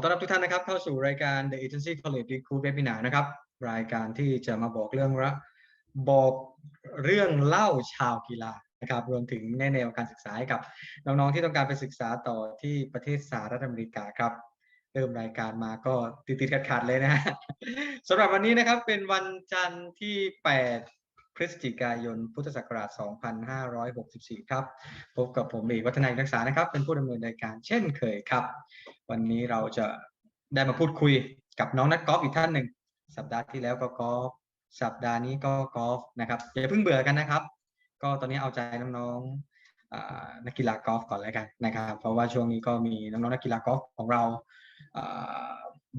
ต้อนรับทุกท่านนะครับเข้าสู่รายการ The Agency College Recruit Webinar นะครับ รายการที่จะมาบอกเรื่องระบอกเรื่องเล่าชาวกีฬานะครับ รวมถึงแนแนวการศึกษาให้กับน้องๆที่ต้องการไปศึกษาต่อที่ประเทศสหรัฐอเมริกาครับ เริ่มรายการมาก็ติดๆขัดๆเลยนะฮะสำหรับวันนี้นะครับเป็นวันจันทร์ที่ 8 พฤศจิกายน พุทธศักราช 2564 ครับ พบกับผมเอกวัฒนาอินทักษานะครับ เป็นผู้ดำเนินรายการเช่นเคยครับ วันนี้เราจะได้มาพูดคุยกับน้องนักกอล์ฟอีกท่านหนึ่ง สัปดาห์ที่แล้วก็กอล์ฟ สัปดาห์นี้ก็กอล์ฟนะครับอย่าเพิ่งเบื่อกันนะครับ ก็ตอนนี้เอาใจน้องๆนักกีฬากอล์ฟก่อนแล้วกันนะครับ เพราะว่าช่วงนี้ก็มีน้องๆนักกีฬากอล์ฟของเรา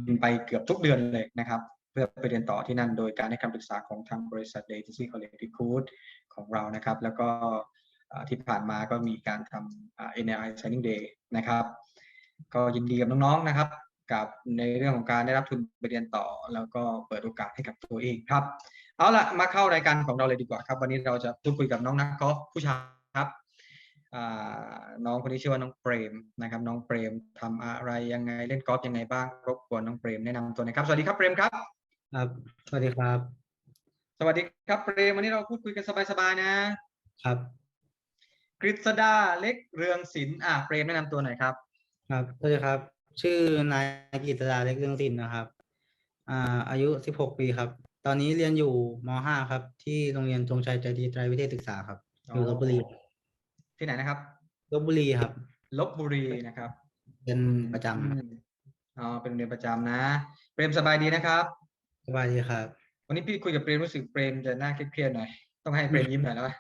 บินไปเกือบทุกเดือนเลยนะครับ พื่อไปเรียนต่อที่นั่นโดยการให้คำปรึกษาของทางบริษัท Agency College Recruit ของเรานะครับ แล้วก็ที่ผ่านมาก็มีการทำอ่า NLI Signing Day นะครับ ก็ยินดีกับน้องๆนะครับ กับในเรื่องของการได้รับทุนไปเรียนต่อ แล้วก็เปิดโอกาสให้กับตัวเองครับ เอาละมาเข้ารายการของเราเลยดีกว่าครับ วันนี้เราจะพูดคุยกับน้องนักกอล์ฟผู้ชายครับน้องคนนี้ชื่อว่าน้องเปรมนะครับ น้องเปรมทำอะไรยังไงเล่นกอล์ฟยังไงบ้างรบกวนน้องเปรมแนะนำตัวหน่อยครับสวัสดีครับเปรมครับ ครับ สวัสดีครับ สวัสดีครับเปรมวันนี้เราพูดคุยกันสบายๆนะ ครับ กฤษดาเล็กเรืองศิลป์อะเปรมแนะนำตัวหน่อยครับ ครับสวัสดีครับ ชื่อนายกิตดาเล็กเรื่องสินนะครับ อ่า อายุสิบหกปีครับ ตอนนี้เรียนอยู่มห้าครับ ที่โรงเรียนธงชัยใจดีไตรวิเทศศึกษาครับ อยู่ลบบุรีที่ไหนนะครับ ลบบุรีครับ ลบบุรีนะครับเป็นประจอืมอ๋อเป็นโรงเรียนประจำนะ เปรมสบายดีนะครับำ สบายดีครับ วันนี้พี่คุยกับเปรมรู้สึกเปรมจะน่าเครียดๆหน่อย ต้องให้เปรมยิ้มหน่อยแล้ววะ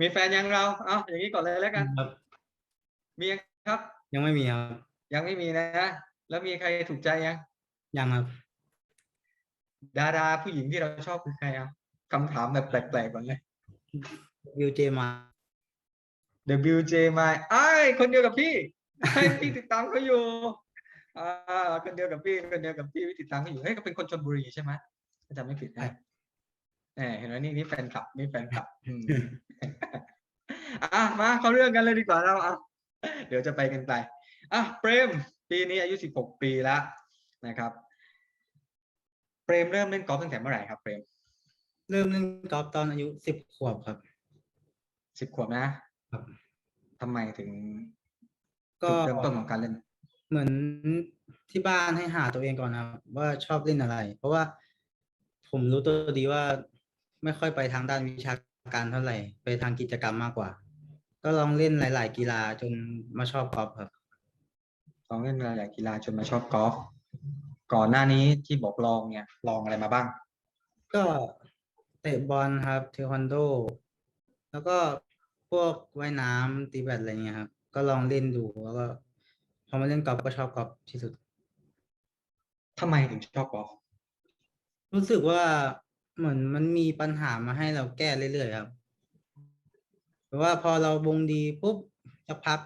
มีแฟนยังเรา เอ้าอย่างนี้ก่อนเลยแล้วกัน ครับ มียังครับ ยังไม่มีครับ ยังไม่มีนะ แล้วมีใครถูกใจยัง ยังครับ ดาราผู้หญิงที่เราชอบคือใครอะคำถามแบบแปลกๆก่อนเลยวิวเจมา WJ มาไอ้ายคนเดียวกับพี่ไอ้พี่ติดตามเขาอยู่ อ่าคนเดียวกับพี่คนเดียวกับพี่พี่ติดตามเขาอยู่เฮ้ยก็เป็นคนชลบุรีใช่ไหมถ้าจำไม่ผิดนะแหมเห็นไหมนี่นี่แฟนคลับนี่แฟนคลับอืมอะมาเข้าเรื่องกันเลยดีกว่าเราอะเดี๋ยวจะไปกันไกลอะเปรมปีนี้อายุสิบหกปีแล้วนะครับ เปรมเริ่มเล่นกอล์ฟตั้งแต่เมื่อไหร่ครับเปรมเริ่มเล่นกอล์ฟตอนอายุสิบขวบครับสิบขวบนะครับทำไมถึงก็จุดเริ่มต้นของการเล่น เหมือนที่บ้านให้หาตัวเองก่อนนะครับ ว่าชอบเล่นอะไร เพราะว่าผมรู้ตัวดีว่าไม่ค่อยไปทางด้านวิชาการเท่าไหร่ ไปทางกิจกรรมมากกว่า ก็ลองเล่นหลาย ๆ กีฬาจนมาชอบกอล์ฟครับ ลองเล่นหลายๆกีฬาจนมาชอบกอล์ฟก่อนหน้านี้ที่บอกลองเนี่ยลองอะไรมาบ้าง ก็เตะบอลครับเทควันโด แล้วก็พวกว่ายน้ำตีแบดอะไรเงี้ยครับ ก็ลองเล่นดูแล้วก็ พอมาเล่นกอล์ฟก็ชอบกอล์ฟที่สุด ทำไมถึงชอบกอล์ฟรู้สึกว่าเหมือนมันมีปัญหามาให้เราแก้เรื่อยๆครับแปลว่าพอเราวงดีปุ๊บสักพัก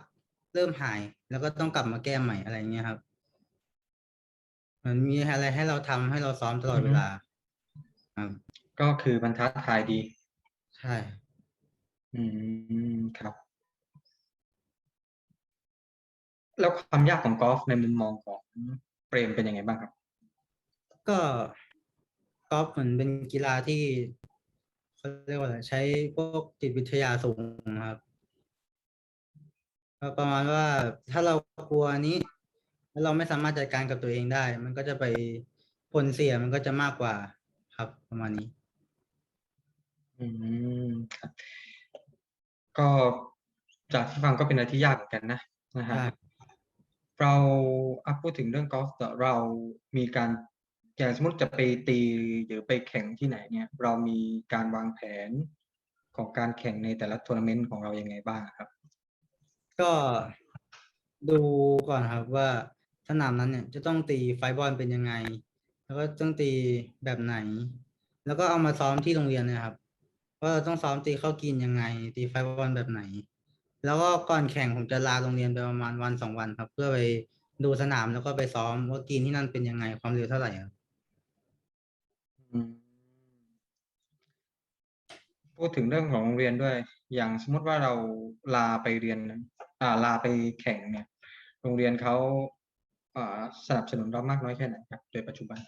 เริ่มหาย แล้วก็ต้องกลับมาแก้ใหม่อะไรเงี้ยครับเหมือนมีอะไรให้เราทำให้เราซ้อมตลอดเวลา ครับ ก็คือมันท้าทายดี ใช่ อืมครับ แล้วความยากของกอล์ฟในมุมมองของเปรมเป็นยังไงบ้างครับ ก็กอล์ฟเหมือนเป็นกีฬาที่เขาเรียกว่าอะไรใช้พวกจิตวิทยาสูงครับก็ประมาณว่าถ้าเรากลัวนี้ แล้วเราไม่สามารถจัดการกับตัวเองได้ มันก็จะไปผลเสียมันก็จะมากกว่าครับประมาณนี้ อืมครับก็จากที่ฟังก็เป็นอะไรที่ยากเหมือนกันนะนะฮะใช่ เราพูดถึงเรื่องกอล์ฟเรามีการอย่างสมมติจะไปตีหรือไปแข่งที่ไหนเนี่ย เรามีการวางแผนของการแข่งในแต่ละทัวร์นาเมนต์ของเรายังไงบ้างครับ ก็ดูก่อนครับว่าสนามนั้นเนี่ยจะต้องตีไฟบอลเป็นยังไง แล้วก็ต้องตีแบบไหน แล้วก็เอามาซ้อมที่โรงเรียนเนะครับว่าเราต้องซ้อมตีเข้ากินยังไง ตีไฟบอลแบบไหน แล้วก็ก่อนแข่งผมจะลาโรงเรียนไปประมาณวันสองวันครับ เพื่อไปดูสนามแล้วก็ไปซ้อมว่ากินที่นั่นเป็นยังไงความเร็วเท่าไหร่ครับอืมพูดถึงเรื่องของโรงเรียนด้วย อย่างสมมติว่าเราลาไปเรียน อ่า ลาไปแข่งเนี่ย โรงเรียนเขาอ่าสนับสนุนเรามากน้อยแค่ไหนครับ โดยปัจจุบัน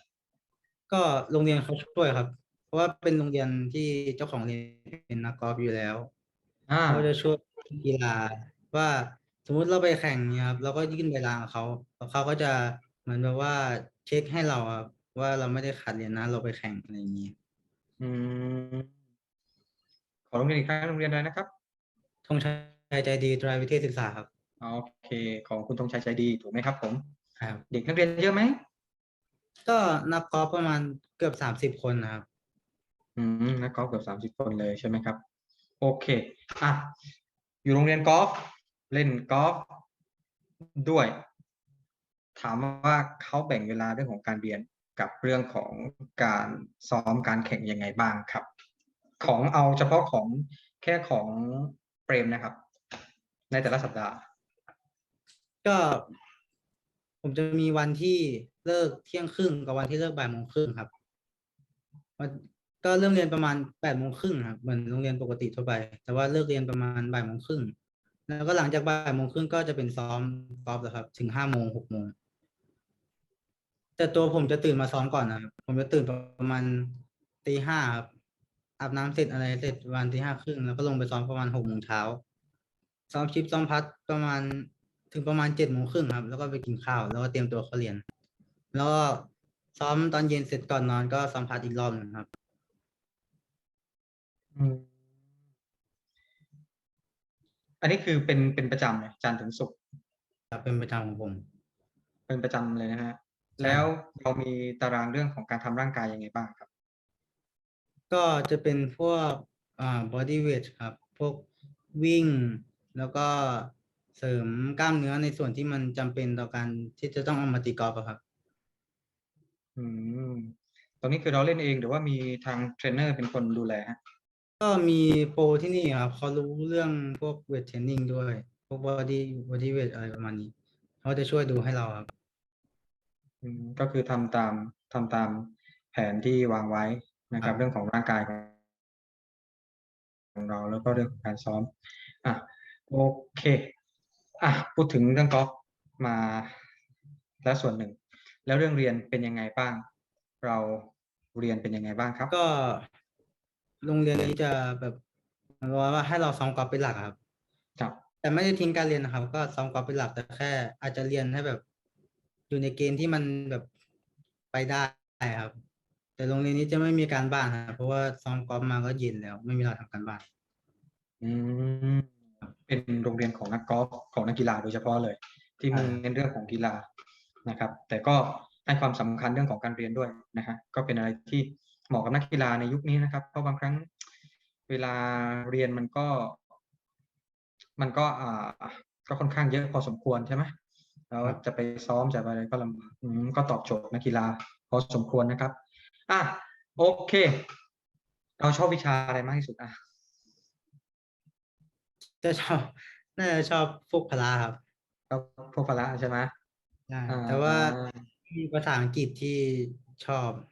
ก็โรงเรียนเขาช่วยครับ เพราะว่าเป็นโรงเรียนที่เจ้าของเรียนเป็นนักกอล์ฟอยู่แล้วอ่า เขาจะช่วย กีฬาว่าสมมุติเราไปแข่งเนี่ยครับเราก็ยื่นใบลากับเขาแล้วเขาก็จะเหมือนแบบว่าเช็คให้เราครับว่าเราไม่ได้ขาดเรียนนะ เราไปแข่งอะไรอย่างนี้อืมขอโรงเรียนอีกครั้งโรงเรียนอะไรนะครับธงชัยใจดีไตรวิเทศศึกษาครับโอเค ของคุณธงชัยใจดีถูกไหมครับ ผม ครับ เด็กนักเรียนเยอะไหมก็นักกอล์ฟประมาณเกือบสามสิบคนนะครับ อืมนักกอล์ฟเกือบสามสิบคนเลยใช่ไหมครับ โอเคอะ อยู่โรงเรียนกอล์ฟเล่นกอล์ฟด้วย ถามว่าเขาแบ่งเวลาเรื่องของการเรียนกับเรื่องของการซ้อมการแข่งยังไงบ้างครับ ของเอาเฉพาะของแค่ของเปรมนะครับ ในแต่ละสัปดาห์ ก็ผมจะมีวันที่เลิกเที่ยงครึ่งกับวันที่เลิกบ่ายโมงครึ่งครับ ก็เริ่มเรียนประมาณแปดโมงครึ่งครับเหมือนโรงเรียนปกติทั่วไป แต่ว่าเลิกเรียนประมาณบ่ายโมงครึ่งแล้วก็หลังจากบ่ายโมงครึ่งก็จะเป็นซ้อมกอล์ฟแล้วครับ ถึงห้าโมงหกโมงแต่ตัวผมจะตื่นมาซ้อมก่อนนะครับผมจะตื่นประมาณตีห้าครับอาบน้ำเสร็จอะไรเสร็จประมาณตีห้าครึ่งแล้วก็ลงไปซ้อมประมาณหกโมงเช้าซ้อมชิปซ้อมพัดประมาณถึงประมาณเจ็ดโมงครึ่งครับ แล้วก็ไปกินข้าวแล้วก็เตรียมตัวเข้าเรียน แล้วก็ซ้อมตอนเย็นเสร็จก่อนนอนก็ซ้อมพัดอีกรอบหนึ่งครับ อืม อันนี้คือเป็นเป็นประจำเลยจันทร์ถึงศุกร์ครับเป็นประจำของผมเป็นประจำเลยนะฮะใช่แล้วเรามีตารางเรื่องของการทำร่างกายยังไงบ้างครับ ก็จะเป็นพวกอ่า body weight ครับ พวกวิ่ง แล้วก็เสริมกล้ามเนื้อในส่วนที่มันจำเป็นต่อการที่จะต้องเอามาตีกอล์ฟอะครับ อืมตรงนี้คือเราเล่นเองหรือว่ามีทางเทรนเนอร์เป็นคนดูแลฮะ ก็มีโปรที่นี่ครับเขารู้เรื่องพวกเวทเทรนนิ่งด้วย พวก body body weight อะไรประมาณนี้เขาจะช่วยดูให้เราครับ อืมก็คือทำตามทำตามแผนที่วางไว้นะครัครับ บ เรื่องของร่างกายของเราแล้วก็เรื่องของการซ้อม อะโอเคอะพูดถึงเรื่องกอล์ฟมาแล้วส่วนหนึ่ง แล้วเรื่องเรียนเป็นยังไงบ้าง เราเรียนเป็นยังไงบ้างครับ ก็ โรงเรียนนี้จะแบบเหมือนกับว่าให้เราซ้อมกอล์ฟเป็นหลักอะครับ ครับ แต่ไม่ได้ทิ้งการเรียนนะครับ ก็ซ้อมกอล์ฟเป็นหลักแต่แค่ อาจจะเรียนให้แบบ อยู่ในเกณฑ์ที่มันแบบไปได้ครับ แต่โรงเรียนนี้จะไม่มีการบ้านครับเพราะว่าซ้อมกอล์ฟมาก็เย็นแล้ว ไม่มีเวลาทำการบ้าน อืมเป็นโรงเรียนของนักกอล์ฟของนักกีฬาโดยเฉพาะเลย ที่มุ่งอ่าเน้นเรื่องของกีฬานะครับ แต่ก็ให้ความสำคัญเรื่องของการเรียนด้วยนะฮะก็เป็นอะไรที่ เหมาะกับนักกีฬาในยุคนี้นะครับ เพราะบางครั้งเวลาเรียนมันก็ มันก็อ่าก็ค่อนข้างเยอะพอสมควรใช่ไหมแล้วครับจะไปซ้อมจะไปอะไรก็ลำบากอืมก็ตอบโจทย์นักกีฬาพอสมควรนะครับ อะโอเค เราชอบวิชาอะไรมากที่สุดอะจะชอบน่าจะชอบพวกพละครับก็พวกพละใช่ไหมใช่อ่แต่ว่าอ่มีภาษาอังกฤษที่ชอบภ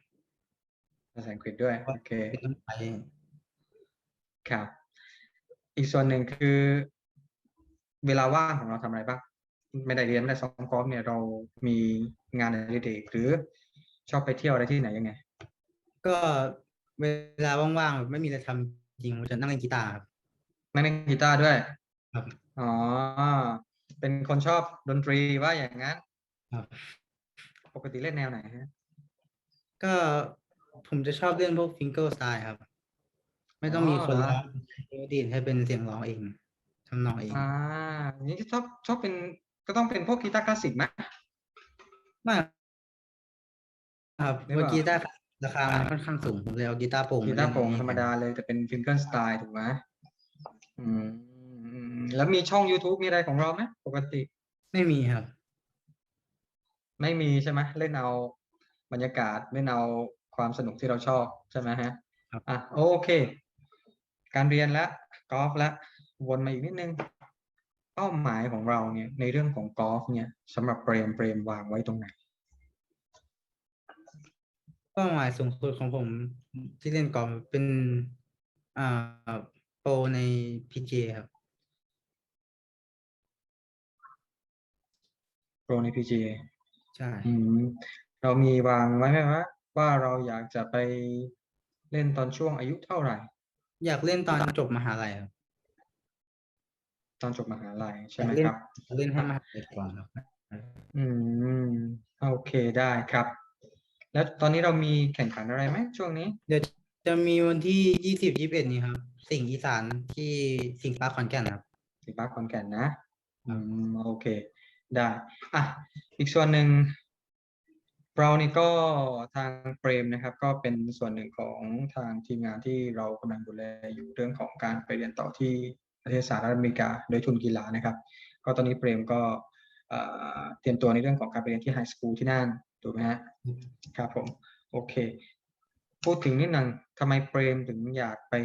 าษาอังกฤษด้วย โอเคเป็นต้นไปครับ อีกส่วนหนึ่งคือ เวลาว่างของเราทำอะไรบ้าง ไม่ได้เรียนไม่ได้ซ้อมกอล์ฟเนี่ยเรามีงานอดิเรกหรือชอบไปเที่ยวอะไรที่ไหนยังไง ก็เวลาว่างๆแบบไม่มีอะไรทำจริงผมจะนั่งเล่นกีตาร์ครับนั่งเล่นกีตาร์ด้วย ครับ อ๋อ เป็นคนชอบดนตรีว่าอย่างนั้น ครับ ปกติเล่นแนวไหนฮะ ก็ ผมจะชอบเล่นพวกฟิงเกิลสไตล์ครับ ไม่ต้องมีคนอ๋อเหรอร้องดีดให้เป็นเสียงร้องเองทำนองเองอ่านี่ชอบชอบเป็นก็ต้องเป็นพวกกีตาร์คลาสสิกไหมไมาครับหรือเมื่อเปล่ากีตาร์ราคามันค่อนข้างสูงผมเลยเอากีตาร์โปร่งกีตาร์โปร่งเล่นธรรมดาเลยแต่เป็นฟิงเกิลสไตล์ถูกไหมอืมอืมแล้วมีช่อง YouTube มีอะไรของเราไหมปกติ ไม่มีครับ ไม่มีใช่ไหมเล่นเอาบรรยากาศเล่นเอา ความสนุกที่เราชอบใช่ไหมฮะครับอะโอเค การเรียนและกอล์ฟและวนมาอีกนิดนึง เป้าหมายของเราเนี่ยในเรื่องของกอล์ฟเนี่ยสำหรับเปรมเปรมวางไว้ตรงไหนเป้าหมายสูงสุดของผมที่เล่นกอล์ฟเป็นอ่าโปรใน PGA ครับโปรใน PGA ใช่อืมเรามีวางไว้ไหมว่า ว่าเราอยากจะไปเล่นตอนช่วงอายุเท่าไหร่ อยากเล่นตอนจบมหาลัยครับตอนจบมหาลัยใช่อยาไหมกเล่นครับอยากเล่นให้มหาลัยก่อนครับอืมโอเคได้ครับ แล้วตอนนี้เรามีแข่งขันอะไรไหมช่วงนี้ เดี๋ยวจะมีวันที่ยี่สิบยี่สิบเอ็ดนี้ครับ สิ่งห์อีสานที่สิงห์ปาร์คขอนแก่นครับสีฟ้าขอนแก่นนะ อืมโอเค ได้ อะ อีกส่วนหนึ่ง เรานี่ก็ทางเฟรมนะครับ ก็เป็นส่วนหนึ่งของทางทีมงานที่เรากำลังดูแลอยู่เรื่องของการไปเรียนต่อที่ประเทศสหรัฐอเมริกาโดยทุนกีฬานะครับ ก็ตอนนี้เฟรมก็เตรียมตัวในเรื่องของการไปเรียนที่ไฮสคูลที่นั่นถูกไหมฮะครับผมโอเค พูดถึงนิดนึงทำไมเปรมถึงอยากไป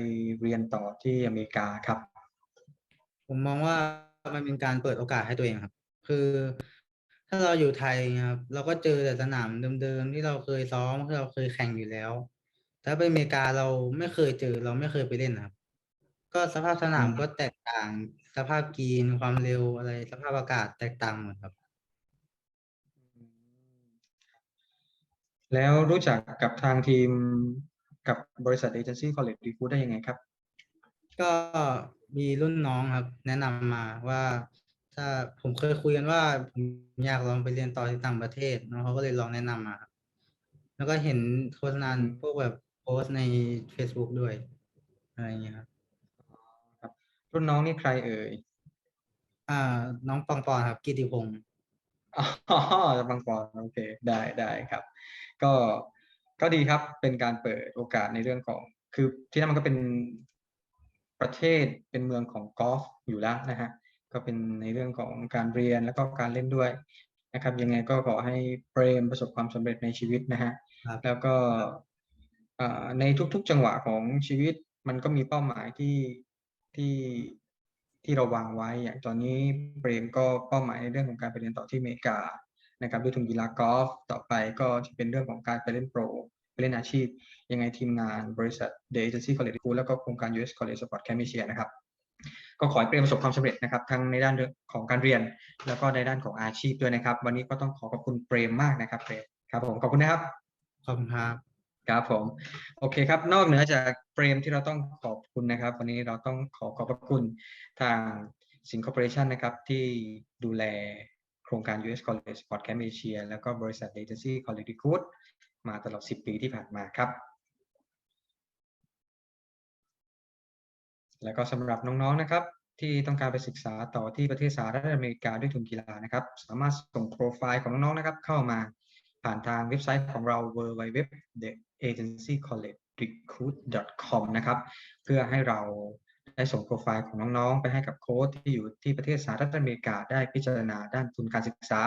เรียนต่อที่อเมริกาครับ ผมมองว่ามันเป็นการเปิดโอกาสให้ตัวเองครับ คือ ถ้าเราอยู่ไทยครับ เราก็เจอแต่สนามเดิมๆที่เราเคยซ้อมที่เราเคยแข่งอยู่แล้ว ถ้าไปอเมริกาเราไม่เคยเจอเราไม่เคยไปเล่นนะครับ ก็สภาพสนามอืมก็แตกต่าง สภาพกรีนความเร็วอะไร สภาพอากาศแตกต่างหมดครับ แล้วรู้จักกับทางทีมกับบริษัทเอเจนซี่คอลเลจรีคูได้ยังไงครับ ก็มีรุ่นน้องครับ แนะนำมาว่า ถ้าผมเคยคุยกันว่าผมอยากลองไปเรียนต่อที่ต่างประเทศน้องเขาก็เลยลองแนะนำมาครับแล้วก็เห็นโฆษณาอืมพวกแบบโพสต์ใน Facebook ด้วย อะไรอย่างเงี้ยครับ รุ่นน้องนี่ใครเอ่ยอ่า น้องปองปอนครับกิติพงศ์อ๋อบางปอนโอเค ได้ได้ครับ ก็ก็ดีครับเป็นการเปิดโอกาสในเรื่องของ คือที่นั่นมันก็เป็นประเทศเป็นเมืองของกอล์ฟอยู่แล้วนะฮะ ก็เป็นในเรื่องของการเรียนแล้วก็การเล่นด้วยนะครับ ยังไงก็ขอให้เปรมประสบความสำเร็จในชีวิตนะฮะครับแล้วก็อ่าในทุกๆจังหวะของชีวิตมันก็มีเป้าหมายที่ที่ที่เราวางไว้ อย่างตอนนี้เปรมก็เป้าหมายในเรื่องของการไปเรียนต่อที่อเมริกานะครับด้วยทุนกีฬากอล์ฟต่อไปก็จะเป็นเรื่องของการไปเล่นโปรไปเล่นอาชีพ ยังไงทีมงานบริษัท The Agency College School แล้วก็โครงการ US College Sport Camp Asia นะครับ ก็ขอให้เปรมประสบความสำเร็จนะครับทั้งในด้านเรื่องของการเรียน แล้วก็ในด้านของอาชีพด้วยนะครับ วันนี้ก็ต้องขอขอบคุณเปรมมากนะครับเปรมครับผมขอบคุณนะครับขอบคุณครับครับผมโอเคครับ นอกเหนือจากเฟรมที่เราต้องขอบคุณนะครับ วันนี้เราต้องขอขอบพระคุณทางสิงค Corporation นะครับที่ดูแลโครงการ US College Sport Camp Asia แล้วก็บริษัท Agency College Recruit มาตลอด 10 ปีที่ผ่านมาครับ แล้วก็สำหรับน้องๆนะครับ ที่ต้องการไปศึกษาต่อที่ประเทศสหรัฐอเมริกาด้วยทุนกีฬานะครับ สามารถส่งโปรไฟล์ของน้องๆนะครับ เข้ามาผ่านทางเว็บไซต์ของเรา www.agencycollegerecruit.com นะครับ เพื่อให้เราได้ส่งโปรไฟล์ของน้องๆ ไปให้กับโค้ชที่อยู่ที่ประเทศสหรัฐอเมริกาได้พิจารณาด้านทุนการศึกษา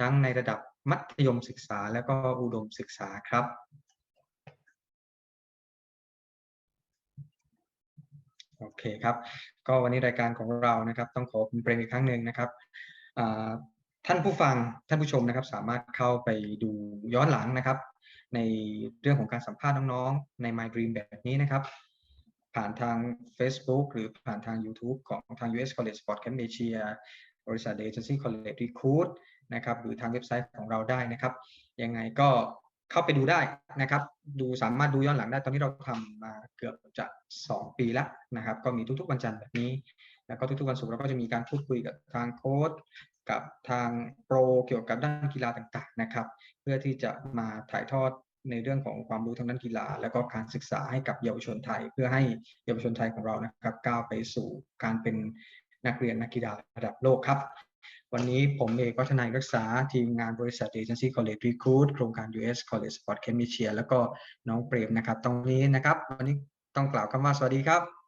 ทั้งในระดับมัธยมศึกษาและก็อุดมศึกษาครับ โอเคครับ ก็วันนี้รายการของเรานะครับ ต้องขอคุณเปรมอีกครั้งหนึ่งนะครับท่านผู้ฟังท่านผู้ชมนะครับ สามารถเข้าไปดูย้อนหลังนะครับ ในเรื่องของการสัมภาษณ์น้องๆ ใน My Dream แบบนี้นะครับ ผ่านทาง Facebook หรือผ่านทาง YouTube ของทาง US College Sport Camp Asia บริษัท Agency College Recruit นะครับ หรือทางเว็บไซต์ของเราได้นะครับ ยังไงก็ เข้าไปดูได้นะครับ ดูสามารถดูย้อนหลังได้ตอนนี้เราทำมาเกือบจะ 2 ปีแล้วนะครับ ก็มีทุกๆวันจันทร์แบบนี้ แล้วก็ทุกๆวันศุกร์เราก็จะมีการพูดคุยกับทางโค้ชกับทางโปรเกี่ยวกับด้านกีฬาต่างๆนะครับ เพื่อที่จะมาถ่ายทอดในเรื่องของความรู้ทางด้านกีฬา แล้วก็การศึกษาให้กับเยาวชนไทย เพื่อให้เยาวชนไทยของเรานะครับ ก้าวไปสู่การเป็นนักเรียนนักกีฬาระดับโลกครับ วันนี้ผมเอกวัฒนายรักษาทีมงานบริษัท Agency College Recruit โครงการ US College Sport Camp Asia แล้วก็น้องเปรมนะครับ ตรงนี้นะครับ วันนี้ต้องกล่าวคำว่าสวัสดีครับ